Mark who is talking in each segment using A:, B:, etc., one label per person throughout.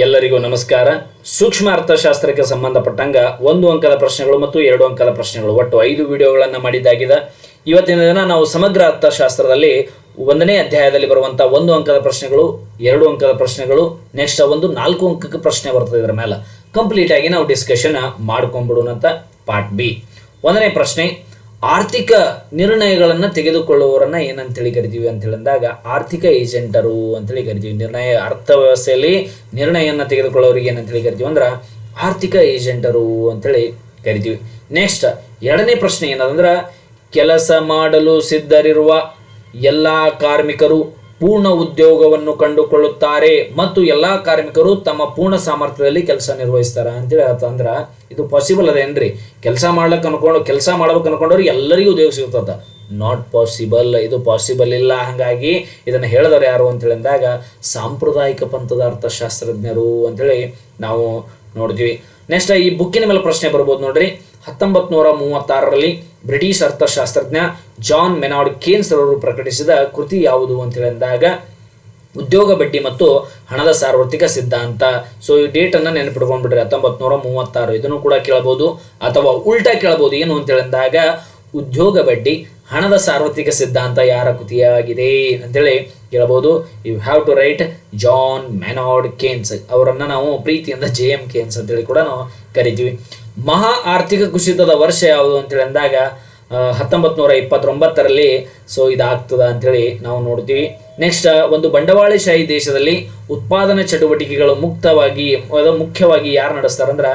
A: ಎಲ್ಲರಿಗೂ ನಮಸ್ಕಾರ. ಸೂಕ್ಷ್ಮ ಅರ್ಥಶಾಸ್ತ್ರಕ್ಕೆ ಸಂಬಂಧಪಟ್ಟಂಗ ಒಂದು ಅಂಕದ ಪ್ರಶ್ನೆಗಳು ಮತ್ತು ಎರಡು ಅಂಕದ ಪ್ರಶ್ನೆಗಳು. ಒಟ್ಟು ಐದು ವಿಡಿಯೋಗಳನ್ನು ಮಾಡಿದ್ದಾಗಿದೆ. ಇವತ್ತಿನ ದಿನ ನಾವು ಸಮಗ್ರ ಅರ್ಥಶಾಸ್ತ್ರದಲ್ಲಿ ಒಂದನೇ ಅಧ್ಯಾಯದಲ್ಲಿ ಬರುವಂಥ ಒಂದು ಅಂಕದ ಪ್ರಶ್ನೆಗಳು, ಎರಡು ಅಂಕದ ಪ್ರಶ್ನೆಗಳು ನೆಕ್ಸ್ಟ್ ಒಂದು ನಾಲ್ಕು ಅಂಕಕ್ಕೆ ಪ್ರಶ್ನೆ ಬರ್ತದೆ ಇದರ ಮೇಲೆ. ಕಂಪ್ಲೀಟ್ ಆಗಿ ನಾವು ಡಿಸ್ಕಷನ್ ಮಾಡ್ಕೊಂಡ್ಬಿಡೋಣ ಪಾರ್ಟ್ ಬಿ ಒಂದನೇ ಪ್ರಶ್ನೆ ಆರ್ಥಿಕ ನಿರ್ಣಯಗಳನ್ನು ತೆಗೆದುಕೊಳ್ಳುವವರನ್ನ ಏನಂತೇಳಿ ಕರಿತೀವಿ ಅಂತ ಹೇಳಿದಾಗ ಆರ್ಥಿಕ ಏಜೆಂಟರು ಅಂತೇಳಿ ಕರಿತೀವಿ. ನಿರ್ಣಯ ಅರ್ಥವ್ಯವಸ್ಥೆಯಲ್ಲಿ ನಿರ್ಣಯವನ್ನು ತೆಗೆದುಕೊಳ್ಳೋರಿಗೆ ಏನಂತೇಳಿ ಕರಿತೀವಿ ಅಂದ್ರೆ ಆರ್ಥಿಕ ಏಜೆಂಟರು ಅಂತೇಳಿ ಕರಿತೀವಿ. ನೆಕ್ಸ್ಟ್ ಎರಡನೇ ಪ್ರಶ್ನೆ ಏನದಂದ್ರೆ ಕೆಲಸ ಮಾಡಲು ಸಿದ್ಧರಿರುವ ಎಲ್ಲ ಕಾರ್ಮಿಕರು ಪೂರ್ಣ ಉದ್ಯೋಗವನ್ನು ಕಂಡುಕೊಳ್ಳುತ್ತಾರೆ ಮತ್ತು ಎಲ್ಲ ಕಾರ್ಮಿಕರು ತಮ್ಮ ಪೂರ್ಣ ಸಾಮರ್ಥ್ಯದಲ್ಲಿ ಕೆಲಸ ನಿರ್ವಹಿಸ್ತಾರೆ ಅಂತೇಳಿ ಅಂದ್ರೆ, ಇದು ಪಾಸಿಬಲ್ ಅದೇನ್ರಿ ಕೆಲಸ ಮಾಡ್ಲಿಕ್ಕೆ ಅನ್ಕೊಂಡು, ಕೆಲಸ ಮಾಡ್ಬೇಕು ಅನ್ಕೊಂಡವ್ರು ಎಲ್ಲರಿಗೂ ಉದ್ಯೋಗ ಸಿಗುತ್ತದ ನಾಟ್ ಪಾಸಿಬಲ್ ಇದು ಪಾಸಿಬಲ್ ಇಲ್ಲ. ಹಾಗಾಗಿ ಇದನ್ನು ಹೇಳಿದವರು ಯಾರು ಅಂತೇಳಿ ಅಂದಾಗ, ಸಾಂಪ್ರದಾಯಿಕ ಪಂಥದ ಅರ್ಥಶಾಸ್ತ್ರಜ್ಞರು ಅಂತೇಳಿ ನಾವು ನೋಡ್ತೀವಿ ನೆಕ್ಸ್ಟ್ ಈ ಬುಕ್ಕಿನ ಮೇಲೆ ಪ್ರಶ್ನೆ ಬರ್ಬೋದು ನೋಡ್ರಿ. ಹತ್ತೊಂಬತ್ ನೂರ ಮೂವತ್ತಾರರಲ್ಲಿ ಬ್ರಿಟಿಷ್ ಅರ್ಥಶಾಸ್ತ್ರಜ್ಞ ಜಾನ್ ಮೆನಾರ್ಡ್ ಕೇನ್ಸ್ ಅವರು ಪ್ರಕಟಿಸಿದ ಕೃತಿ ಯಾವುದು ಅಂತ ಹೇಳಿದಾಗ, ಉದ್ಯೋಗ ಬಡ್ಡಿ ಮತ್ತು ಹಣದ ಸಾರ್ವತ್ರಿಕ ಸಿದ್ಧಾಂತ. ಸೊ ಈ ಡೇಟ್ ಅನ್ನ ನೆನಪಿಟ್ಕೊಂಡ್ಬಿಡ್ರಿ ಹತ್ತೊಂಬತ್ ನೂರ ಮೂವತ್ತಾರು. ಇದನ್ನು ಕೂಡ ಕೇಳಬಹುದು ಅಥವಾ ಉಲ್ಟಾ ಕೇಳಬಹುದು ಏನು ಅಂತ ಅಂದಾಗ ಉದ್ಯೋಗ ಬಡ್ಡಿ, ಹಣದ ಸಾರ್ವತ್ರಿಕ ಸಿದ್ಧಾಂತ ಯಾರ ಕೃತಿಯಾಗಿದೆ ಅಂತೇಳಿ ಹೇಳಬಹುದು you have to write John Maynard Keynes ಅವರನ್ನು ನಾವು ಪ್ರೀತಿಯಿಂದ ಜೆ ಎಂ ಕೇನ್ಸ್ ಅಂತೇಳಿ ಕೂಡ ನಾವು ಕರಿತೀವಿ. ಮಹಾ ಆರ್ಥಿಕ ಕುಸಿತದ ವರ್ಷ ಯಾವುದು ಅಂತೇಳಿ ಅಂದಾಗ ಹತ್ತೊಂಬತ್ತು ನೂರ ಇಪ್ಪತ್ತೊಂಬತ್ತರಲ್ಲಿ ಸೊ ಇದಾಗ್ತದ ಅಂತೇಳಿ ನಾವು ನೋಡ್ತೀವಿ. ನೆಕ್ಸ್ಟ್ ಒಂದು ಬಂಡವಾಳಶಾಹಿ ದೇಶದಲ್ಲಿ ಉತ್ಪಾದನಾ ಚಟುವಟಿಕೆಗಳು ಮುಕ್ತವಾಗಿ, ಮುಖ್ಯವಾಗಿ ಯಾರು ನಡೆಸ್ತಾರಂದ್ರ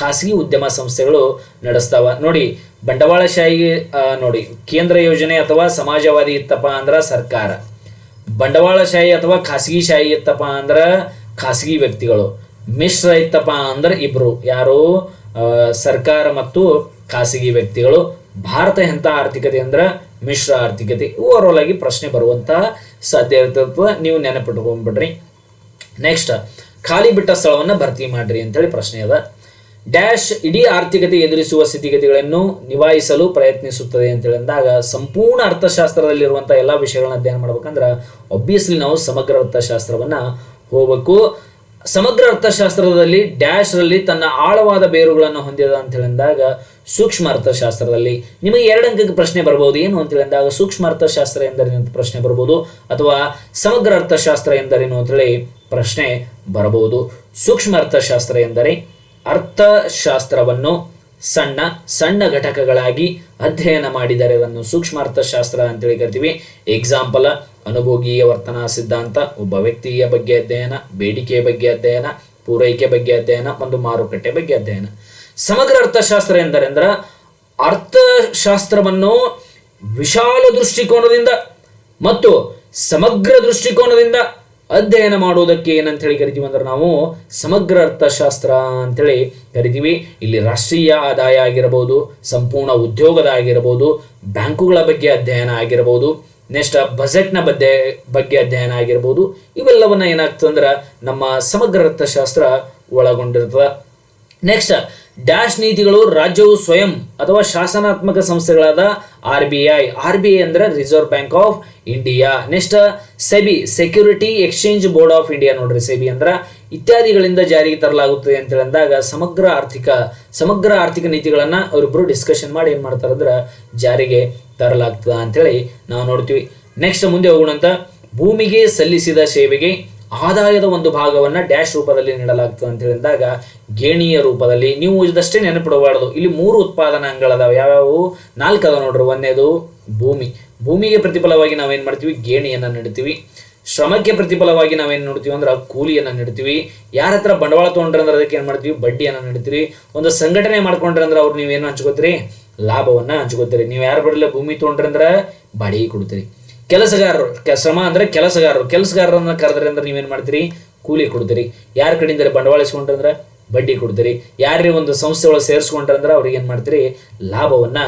A: ಖಾಸಗಿ ಉದ್ಯಮ ಸಂಸ್ಥೆಗಳು ನಡೆಸ್ತಾವ. ನೋಡಿ, ಬಂಡವಾಳಶಾಹಿ ನೋಡಿ, ಕೇಂದ್ರ ಯೋಜನೆ ಅಥವಾ ಸಮಾಜವಾದಿ ಇತ್ತಪ್ಪ ಅಂದ್ರೆ ಸರ್ಕಾರ. ಬಂಡವಾಳಶಾಹಿ ಅಥವಾ ಖಾಸಗಿ ಶಾಹಿ ಇತ್ತಪ್ಪ ಅಂದ್ರೆ ಖಾಸಗಿ ವ್ಯಕ್ತಿಗಳು. ಮಿಶ್ರ ಇತ್ತಪ್ಪ ಅಂದ್ರೆ ಇಬ್ರು, ಯಾರು? ಸರ್ಕಾರ ಮತ್ತು ಖಾಸಗಿ ವ್ಯಕ್ತಿಗಳು. ಭಾರತ ಎಂಥ ಆರ್ಥಿಕತೆ ಅಂದ್ರೆ ಮಿಶ್ರ ಆರ್ಥಿಕತೆ. ಓವರ್ ಆಗಿ ಪ್ರಶ್ನೆ ಬರುವಂತಹ ಸಾಧ್ಯ ಇರ್ತದೆ ನೀವು ನೆನಪಿಟ್ಕೊಂಡ್ಬಿಡ್ರಿ ನೆಕ್ಸ್ಟ್, ಖಾಲಿ ಬಿಟ್ಟ ಸ್ಥಳವನ್ನು ಭರ್ತಿ ಮಾಡ್ರಿ ಅಂತೇಳಿ ಪ್ರಶ್ನೆ ಅದ. ಡ್ಯಾಶ್ ಇಡೀ ಆರ್ಥಿಕತೆ ಎದುರಿಸುವ ಸ್ಥಿತಿಗತಿಗಳನ್ನು ನಿಭಾಯಿಸಲು ಪ್ರಯತ್ನಿಸುತ್ತದೆ ಅಂತೇಳಿ ಅಂದಾಗ ಸಂಪೂರ್ಣ ಅರ್ಥಶಾಸ್ತ್ರದಲ್ಲಿರುವಂಥ ಎಲ್ಲ ವಿಷಯಗಳನ್ನ ಅಧ್ಯಯನ ಮಾಡ್ಬೇಕಂದ್ರೆ ಒಬ್ವಿಯಸ್ಲಿ ನಾವು ಸಮಗ್ರ ಅರ್ಥಶಾಸ್ತ್ರವನ್ನ ಹೋಗಬೇಕು. ಸಮಗ್ರ ಅರ್ಥಶಾಸ್ತ್ರದಲ್ಲಿ ಡ್ಯಾಶ್ ರಲ್ಲಿ ತನ್ನ ಆಳವಾದ ಬೇರುಗಳನ್ನು ಹೊಂದಿದ ಅಂತ ಹೇಳಿದಾಗ ಸೂಕ್ಷ್ಮ ಅರ್ಥಶಾಸ್ತ್ರದಲ್ಲಿ ನಿಮಗೆ ಎರಡು ಅಂಕಕ್ಕೆ ಪ್ರಶ್ನೆ ಬರ್ಬೋದು. ಏನು ಅಂತ ಹೇಳಿದಾಗ ಸೂಕ್ಷ್ಮ ಅರ್ಥಶಾಸ್ತ್ರ ಎಂದರೇನು ಅಂತ ಪ್ರಶ್ನೆ ಬರ್ಬೋದು ಅಥವಾ ಸಮಗ್ರ ಅರ್ಥಶಾಸ್ತ್ರ ಎಂದರೇನು ಅಂತೇಳಿ ಪ್ರಶ್ನೆ ಬರಬಹುದು. ಸೂಕ್ಷ್ಮ ಅರ್ಥಶಾಸ್ತ್ರ ಎಂದರೆ ಅರ್ಥಶಾಸ್ತ್ರವನ್ನು ಸಣ್ಣ ಸಣ್ಣ ಘಟಕಗಳಾಗಿ ಅಧ್ಯಯನ ಮಾಡಿದರೆ ಅದನ್ನು ಸೂಕ್ಷ್ಮ ಅರ್ಥಶಾಸ್ತ್ರ ಅಂತೇಳಿ ಕರಿತೀವಿ. ಎಕ್ಸಾಂಪಲ್ ಅನುಭೋಗೀಯ ವರ್ತನಾ ಸಿದ್ಧಾಂತ, ಒಬ್ಬ ವ್ಯಕ್ತಿಯ ಬಗ್ಗೆ ಅಧ್ಯಯನ, ಬೇಡಿಕೆಯ ಬಗ್ಗೆ ಅಧ್ಯಯನ, ಪೂರೈಕೆ ಬಗ್ಗೆ ಅಧ್ಯಯನ, ಒಂದು ಮಾರುಕಟ್ಟೆ ಬಗ್ಗೆ ಅಧ್ಯಯನ. ಸಮಗ್ರ ಅರ್ಥಶಾಸ್ತ್ರ ಎಂದರೆ ಅಂದ್ರೆ ಅರ್ಥಶಾಸ್ತ್ರವನ್ನು ವಿಶಾಲ ದೃಷ್ಟಿಕೋನದಿಂದ ಮತ್ತು ಸಮಗ್ರ ದೃಷ್ಟಿಕೋನದಿಂದ ಅಧ್ಯಯನ ಮಾಡುವುದಕ್ಕೆ ಏನಂತ ಹೇಳಿ ಕರಿತೀವಿ ಅಂದ್ರೆ ನಾವು ಸಮಗ್ರ ಅರ್ಥಶಾಸ್ತ್ರ ಅಂತೇಳಿ ಕರಿತೀವಿ. ಇಲ್ಲಿ ರಾಷ್ಟ್ರೀಯ ಆದಾಯ ಆಗಿರಬಹುದು ಸಂಪೂರ್ಣ ಉದ್ಯೋಗದ ಆಗಿರಬಹುದು ಬ್ಯಾಂಕುಗಳ ಬಗ್ಗೆ ಅಧ್ಯಯನ ಆಗಿರಬಹುದು ನೆಕ್ಸ್ಟ್ ಬಜೆಟ್ನ ಬಗ್ಗೆ ಬಗ್ಗೆ ಅಧ್ಯಯನ ಆಗಿರ್ಬೋದು, ಇವೆಲ್ಲವನ್ನ ಏನಾಗ್ತದೆ ಅಂದ್ರೆ ನಮ್ಮ ಸಮಗ್ರ ಅರ್ಥಶಾಸ್ತ್ರ ಒಳಗೊಂಡಿರ್ತದೆ. ನೆಕ್ಸ್ಟ್ ಡ್ಯಾಶ್ ನೀತಿಗಳು ರಾಜ್ಯವು ಸ್ವಯಂ ಅಥವಾ ಶಾಸನಾತ್ಮಕ ಸಂಸ್ಥೆಗಳಾದ R B I R B I ಅಂದ್ರೆ reserve bank of India next SEBI security exchange board of India ನೋಡ್ರಿ ಸೆಬಿ ಅಂದ್ರ ಇತ್ಯಾದಿಗಳಿಂದ ಜಾರಿಗೆ ತರಲಾಗುತ್ತದೆ ಅಂತ ಹೇಳಿದಾಗ ಸಮಗ್ರ ಆರ್ಥಿಕ ಸಮಗ್ರ ಆರ್ಥಿಕ ನೀತಿಗಳನ್ನ ಅವರಿಬ್ರು ಡಿಸ್ಕಷನ್ ಮಾಡಿ ಏನು ಮಾಡ್ತಾರೆ ಅಂದ್ರೆ ಜಾರಿಗೆ ತರಲಾಗ್ತದ ಅಂತೇಳಿ ನಾವು ನೋಡ್ತೀವಿ. ನೆಕ್ಸ್ಟ್ ಮುಂದೆ ಹೋಗೋಣಂತ ಭೂಮಿಗೆ ಸಲ್ಲಿಸಿದ ಸೇವೆಗೆ ಆದಾಯದ ಒಂದು ಭಾಗವನ್ನ ಡ್ಯಾಶ್ ರೂಪದಲ್ಲಿ ನೀಡಲಾಗ್ತದೆ ಅಂತ ಹೇಳಿದಾಗ ಗೇಣಿಯ ರೂಪದಲ್ಲಿ ನೀವು ಇದಷ್ಟೇ ನೆನಪಿಡಬಾರ್ದು. ಇಲ್ಲಿ ಮೂರು ಉತ್ಪಾದನಾಂಗಗಳದಾವ ಯಾವ್ಯಾವು? ನಾಲ್ಕು ಅದ ನೋಡ್ರಿ, ಒಂದೇದು ಭೂಮಿ. ಭೂಮಿಗೆ ಪ್ರತಿಫಲವಾಗಿ ನಾವೇನು ಮಾಡ್ತೀವಿ? ಗೇಣಿಯನ್ನ ನೀಡ್ತೀವಿ. ಶ್ರಮಕ್ಕೆ ಪ್ರತಿಫಲವಾಗಿ ನಾವೇನು ನೋಡ್ತೀವಿ ಅಂದ್ರೆ ಕೂಲಿಯನ್ನ ನೀಡ್ತೀವಿ. ಯಾರ ಹತ್ರ ಬಂಡವಾಳ ತಗೊಂಡ್ರೆ ಅಂದ್ರೆ ಅದಕ್ಕೆ ಏನು ಮಾಡ್ತೀವಿ? ಬಡ್ಡಿಯನ್ನು ನೀಡ್ತೀವಿ ಒಂದು ಸಂಘಟನೆ ಮಾಡ್ಕೊಂಡ್ರೆ ಅಂದ್ರೆ ಅವ್ರು ನೀವೇನು ಹಂಚ್ಕೋತೀರಿ? ಲಾಭವನ್ನ ಹಂಚ್ಕೋತೀರಿ. ನೀವು ಯಾರ ಬರಲ್ಲ ಭೂಮಿ ತೊಗೊಂಡ್ರೆ ಅಂದ್ರೆ ಬಾಡಿಗೆ ಕೊಡ್ತೀರಿ. ಕೆಲಸಗಾರರು ಶ್ರಮ ಅಂದ್ರೆ ಕೆಲಸಗಾರರು. ಕೆಲಸಗಾರರನ್ನ ಕರೆದ್ರೆ ಅಂದ್ರೆ ನೀವೇನ್ ಮಾಡ್ತೀರಿ? ಕೂಲಿ ಕೊಡ್ತೀರಿ. ಯಾರ ಕಡೆಯಿಂದ ಬಂಡವಾಳ ಇಸ್ಕೊಂಡ್ರೆ ಅಂದ್ರೆ ಬಡ್ಡಿ ಕೊಡ್ತೀರಿ. ಯಾರೇ ಒಂದು ಸಂಸ್ಥೆ ಒಳಗೆ ಸೇರಿಸ್ಕೊಂಡ್ರೆ ಅಂದ್ರೆ ಅವ್ರಿಗೆ ಏನ್ ಮಾಡ್ತೀರಿ? ಲಾಭವನ್ನ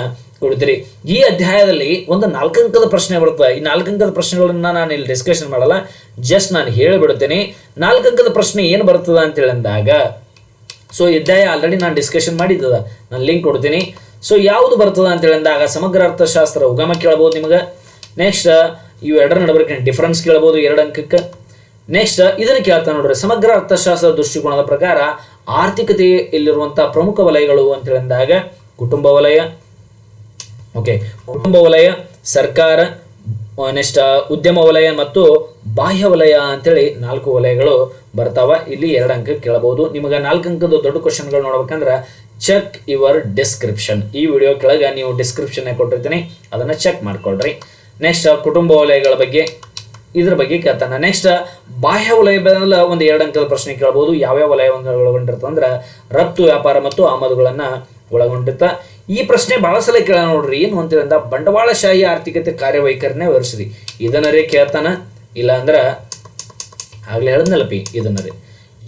A: ಕೊಡ್ತೀರಿ. ಈ ಅಧ್ಯಾಯದಲ್ಲಿ ಒಂದು ನಾಲ್ಕಂಕದ ಪ್ರಶ್ನೆ ಬರುತ್ತೆ ಈ ನಾಲ್ಕಂಕದ ಪ್ರಶ್ನೆಗಳನ್ನ ನಾನು ಇಲ್ಲಿ ಡಿಸ್ಕಷನ್ ಮಾಡಲ್ಲ. ಜಸ್ಟ್ ನಾನು ಹೇಳಿಬಿಡ್ತೇನೆ. ನಾಲ್ಕಂಕದ ಪ್ರಶ್ನೆ ಏನು ಬರ್ತದ ಅಂತ ಹೇಳಿದಾಗ ಸೊ ಅಧ್ಯಾಯ ಆಲ್ರೆಡಿ ನಾನು ಡಿಸ್ಕಷನ್ ಮಾಡಿದ್ದದ. ನಾನು ಲಿಂಕ್ ಕೊಡ್ತೀನಿ. ಸೊ ಯಾವುದು ಬರ್ತದ ಅಂತ ಹೇಳಿದಾಗ ಸಮಗ್ರ ಅರ್ಥಶಾಸ್ತ್ರ ಉಗಮ ಕೇಳಬಹುದು ನಿಮಗೆ. ನೆಕ್ಸ್ಟ್ ಇವು ಎರಡರ ನಡುವರಿಗೆ ಡಿಫ್ರೆನ್ಸ್ ಕೇಳಬಹುದು ಎರಡು ಅಂಕಕ್ಕೆ. ನೆಕ್ಸ್ಟ್ ಇದನ್ನ ಕೇಳ್ತಾ ನೋಡ್ರಿ, ಸಮಗ್ರ ಅರ್ಥಶಾಸ್ತ್ರ ದೃಷ್ಟಿಕೋನದ ಪ್ರಕಾರ ಆರ್ಥಿಕತೆಯಲ್ಲಿರುವಂತಹ ಪ್ರಮುಖ ವಲಯಗಳು ಅಂತ ಹೇಳಿದಾಗ ಕುಟುಂಬ ವಲಯ ಓಕೆ ಕುಟುಂಬ ವಲಯ, ಸರ್ಕಾರ ನೆಕ್ಸ್ಟ್ ಉದ್ಯಮ ವಲಯ ಮತ್ತು ಬಾಹ್ಯ ವಲಯ ಅಂತೇಳಿ ನಾಲ್ಕು ವಲಯಗಳು ಬರ್ತಾವ. ಇಲ್ಲಿ ಎರಡು ಅಂಕ ಕೇಳಬಹುದು ನಿಮಗೆ ನಾಲ್ಕು ಅಂಕದ ದೊಡ್ಡ ಕ್ವಶನ್ಗಳು ನೋಡ್ಬೇಕಂದ್ರೆ ಚೆಕ್ ಯುವರ್ ಡಿಸ್ಕ್ರಿಪ್ಷನ್ ಈ ವಿಡಿಯೋ ಕೆಳಗೆ ನೀವು ಡಿಸ್ಕ್ರಿಪ್ಷನ್ ಕೊಟ್ಟಿರ್ತೀನಿ, ಅದನ್ನ ಚೆಕ್ ಮಾಡ್ಕೊಳ್ರಿ. ನೆಕ್ಸ್ಟ್ ಕುಟುಂಬ ವಲಯಗಳ ಬಗ್ಗೆ, ಇದ್ರ ಬಗ್ಗೆ ಕೇಳ್ತಾನೆ. ನೆಕ್ಸ್ಟ್ ಬಾಹ್ಯ ವಲಯದಲ್ಲಿ ಒಂದು ಎರಡು ಅಂಕದ ಪ್ರಶ್ನೆ ಕೇಳ್ಬೋದು. ಯಾವ್ಯಾವ ವಲಯವನ್ನು ಒಳಗೊಂಡಿರ್ತದೆ ಅಂದ್ರೆ ರಫ್ತು, ವ್ಯಾಪಾರ ಮತ್ತು ಆಮದುಗಳನ್ನ ಒಳಗೊಂಡಿರ್ತ ಈ ಪ್ರಶ್ನೆ ಬಹಳ ಸಲ ಕೇಳ ನೋಡ್ರಿ. ಏನು ಅಂತೇಳಿದ ಬಂಡವಾಳಶಾಹಿ ಆರ್ಥಿಕತೆ ಕಾರ್ಯವೈಖರಿನೇ ವಿವರಿಸ್ರಿ. ಇದನ್ನರೇ ಕೇಳ್ತಾನ. ಇಲ್ಲ ಅಂದ್ರ ಆಗ್ಲೇ ಹೇಳಿದ್ನಲ್ಲ ಪಿ ಇದನ್ನರೇ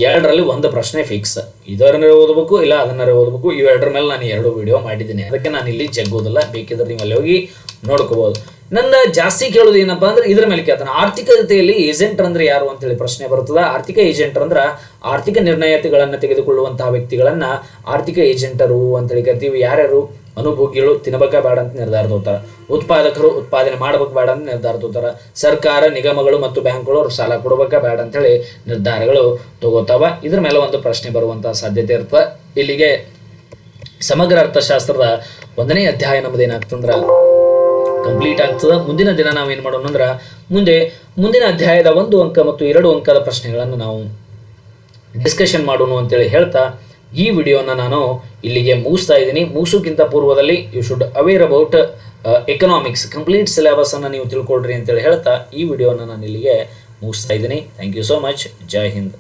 A: ಎರಡರಲ್ಲಿ ಒಂದು ಪ್ರಶ್ನೆ ಫಿಕ್ಸ್ ಇದರನ್ನೇ ಓದಬೇಕು, ಇಲ್ಲ ಅದನ್ನರೇ ಓದಬೇಕು. ಇವೆರಡರ ಮೇಲೆ ನಾನು ಎರಡು ವಿಡಿಯೋ ಮಾಡಿದ್ದೀನಿ. ಅದಕ್ಕೆ ನಾನು ಇಲ್ಲಿ ಜಗ್ಗೋದಿಲ್ಲ ಬೇಕಿದ್ರೆ ನೀವು ಅಲ್ಲಿ ಹೋಗಿ ನೋಡ್ಕೋಬಹುದು ನನ್ನ ಜಾಸ್ತಿ ಕೇಳೋದು ಏನಪ್ಪಾ ಅಂದ್ರೆ ಇದ್ರ ಮೇಲೆ ಕೇಳ್ತಾನೆ. ಆರ್ಥಿಕತೆಯಲ್ಲಿ ಏಜೆಂಟ್ ಅಂದ್ರೆ ಯಾರು ಅಂತೇಳಿ ಪ್ರಶ್ನೆ ಬರ್ತದ ಆರ್ಥಿಕ ಏಜೆಂಟ್ ಅಂದ್ರೆ ಆರ್ಥಿಕ ನಿರ್ಣಯತೆಗಳನ್ನು ತೆಗೆದುಕೊಳ್ಳುವಂತಹ ವ್ಯಕ್ತಿಗಳನ್ನ ಆರ್ಥಿಕ ಏಜೆಂಟರು ಅಂತೇಳಿ ಕರಿತೀವಿ. ಯಾರ್ಯಾರು? ಅನುಭೋಗಿಗಳು ತಿನ್ನಬೇಕ ಬೇಡ ಅಂತ ನಿರ್ಧಾರ ತಗೋತಾರ ಉತ್ಪಾದಕರು ಉತ್ಪಾದನೆ ಮಾಡ್ಬೇಕು ಬೇಡ ಅಂತ ನಿರ್ಧಾರ ಸರ್ಕಾರ, ನಿಗಮಗಳು ಮತ್ತು ಬ್ಯಾಂಕ್ಗಳು ಅವ್ರು ಸಾಲ ಕೊಡ್ಬೇಕ ಬೇಡ ಅಂತೇಳಿ ನಿರ್ಧಾರಗಳು ತಗೋತಾವ. ಇದ್ರ ಮೇಲೆ ಒಂದು ಪ್ರಶ್ನೆ ಬರುವಂತಹ ಸಾಧ್ಯತೆ ಇರ್ತದೆ. ಇಲ್ಲಿಗೆ ಸಮಗ್ರ ಅರ್ಥಶಾಸ್ತ್ರದ ಒಂದನೇ ಅಧ್ಯಾಯ ನಮ್ಮದು ಏನಾಗ್ತಂದ್ರ ಕಂಪ್ಲೀಟ್ ಆಗ್ತದೆ. ಮುಂದಿನ ದಿನ ನಾವೇನು ಮಾಡೋಣ ಅಂದ್ರೆ, ಮುಂದೆ, ಮುಂದಿನ ಅಧ್ಯಾಯದ ಒಂದು ಅಂಕ ಮತ್ತು ಎರಡು ಅಂಕದ ಪ್ರಶ್ನೆಗಳನ್ನು ನಾವು ಡಿಸ್ಕಷನ್ ಮಾಡೋಣ ಅಂತೇಳಿ ಹೇಳ್ತಾ, ಈ ವಿಡಿಯೋನ ನಾನು ಇಲ್ಲಿಗೆ ಮುಗಿಸ್ತಾ ಇದ್ದೀನಿ. ಮುಗಿಸೋಕ್ಕಿಂತ ಪೂರ್ವದಲ್ಲಿ you should aware about economics complete syllabus ಅನ್ನು ನೀವು ತಿಳ್ಕೊಳ್ರಿ ಅಂತೇಳಿ ಹೇಳ್ತಾ, ಈ ವಿಡಿಯೋನ ನಾನು ಇಲ್ಲಿಗೆ ಮುಗಿಸ್ತಾ ಇದ್ದೀನಿ. Thank you so much Jai Hind